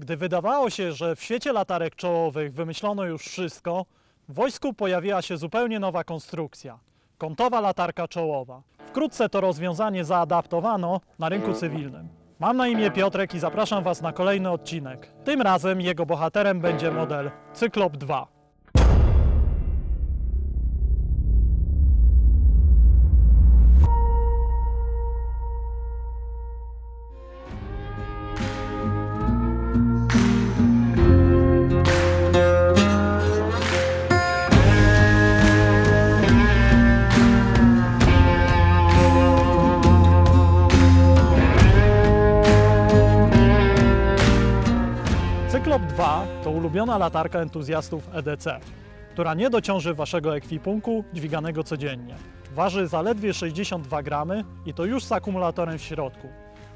Gdy wydawało się, że w świecie latarek czołowych wymyślono już wszystko, w wojsku pojawiła się zupełnie nowa konstrukcja kątowa latarka czołowa. Wkrótce to rozwiązanie zaadaptowano na rynku cywilnym. Mam na imię Piotrek i zapraszam Was na kolejny odcinek. Tym razem jego bohaterem będzie model Cyklop 2. 2 to ulubiona latarka entuzjastów EDC, która nie dociąży Waszego ekwipunku dźwiganego codziennie. Waży zaledwie 62 gramy i to już z akumulatorem w środku,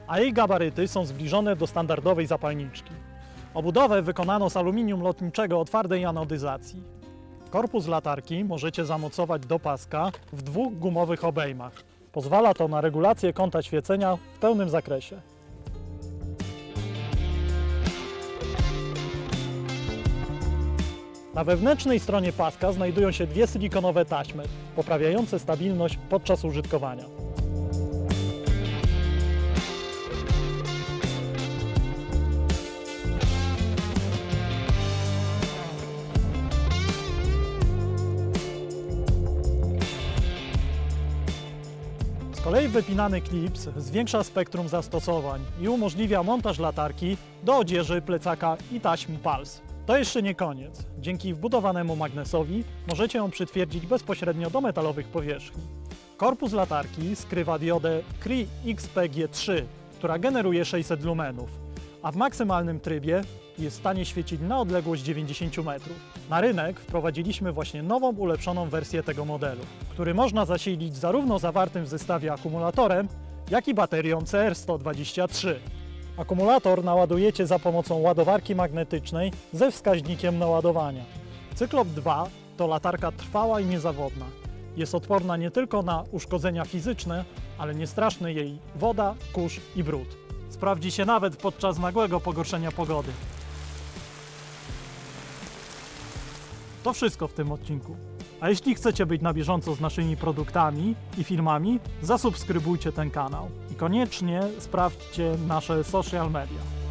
a jej gabaryty są zbliżone do standardowej zapalniczki. Obudowę wykonano z aluminium lotniczego o twardej anodyzacji. Korpus latarki możecie zamocować do paska w dwóch gumowych obejmach. Pozwala to na regulację kąta świecenia w pełnym zakresie. Na wewnętrznej stronie paska znajdują się dwie silikonowe taśmy, poprawiające stabilność podczas użytkowania. Z kolei wypinany klips zwiększa spektrum zastosowań i umożliwia montaż latarki do odzieży, plecaka i taśm PALS. To jeszcze nie koniec. Dzięki wbudowanemu magnesowi możecie ją przytwierdzić bezpośrednio do metalowych powierzchni. Korpus latarki skrywa diodę CRI XPG3, która generuje 600 lumenów, a w maksymalnym trybie jest w stanie świecić na odległość 90 metrów. Na rynek wprowadziliśmy właśnie nową, ulepszoną wersję tego modelu, który można zasilić zarówno zawartym w zestawie akumulatorem, jak i baterią CR123. Akumulator naładujecie za pomocą ładowarki magnetycznej ze wskaźnikiem naładowania. Cyklop 2 to latarka trwała i niezawodna. Jest odporna nie tylko na uszkodzenia fizyczne, ale nie straszny jej woda, kurz i brud. Sprawdzi się nawet podczas nagłego pogorszenia pogody. To wszystko w tym odcinku. A jeśli chcecie być na bieżąco z naszymi produktami i filmami, zasubskrybujcie ten kanał i koniecznie sprawdźcie nasze social media.